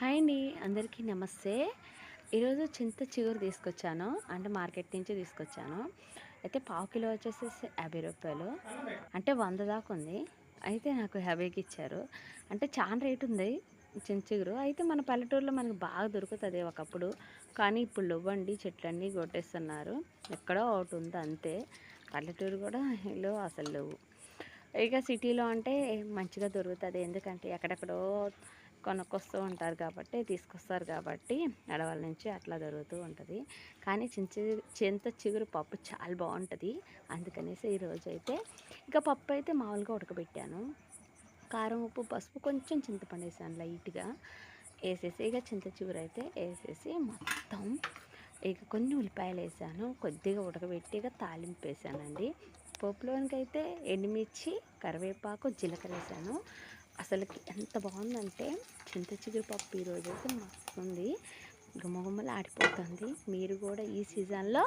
Hi అండి అందరికీ నమస్తే. ఈరోజు చింత చిగురు తీసుకొచ్చాను అంటే మార్కెట్ నుంచి తీసుకొచ్చాను. అయితే పావు కిలో వచ్చేసి యాభై రూపాయలు అంటే వంద దాకా ఉంది. అయితే నాకు యాభైకి ఇచ్చారు. అంటే చాలా రేటు ఉంది చింత చిగురు. అయితే మన పల్లెటూరులో మనకు బాగా దొరుకుతుంది ఒకప్పుడు. కానీ ఇప్పుడు లువ్వండి చెట్లన్నీ కొట్టేస్తున్నారు. ఎక్కడో ఒకటి ఉంది అంతే. పల్లెటూరు కూడా ఇల్లు అసలు లేవు. ఇక సిటీలో అంటే మంచిగా దొరుకుతుంది. ఎందుకంటే ఎక్కడెక్కడో కొనుక్కొస్తూ ఉంటారు కాబట్టి తీసుకొస్తారు కాబట్టి అడవాల నుంచి అట్లా దొరుకుతూ ఉంటుంది. కానీ చింత చింత చిగురు పప్పు చాలా బాగుంటుంది. అందుకనేసి ఈరోజు అయితే ఇంకా పప్పు అయితే మామూలుగా ఉడకబెట్టాను. కారం ఉప్పు పసుపు కొంచెం చింతపండు వేసాను లైట్గా. వేసేసి ఇక చింత చిగురు అయితే వేసేసి మొత్తం ఇక కొన్ని ఉల్లిపాయలు వేసాను. కొద్దిగా ఉడకబెట్టి ఇక తాలింపు వేసానండి. పోపులోనికి అయితే ఎండుమిర్చి కరివేపాకు జీలకర్ర వేసాను. అసలుకి ఎంత బాగుందంటే చింత చిగురు పప్పు ఈరోజు అయితే మస్తు ఉంది. గుమ్మగుమ్మలు ఆడిపోతుంది మీరు కూడా ఈ సీజన్లో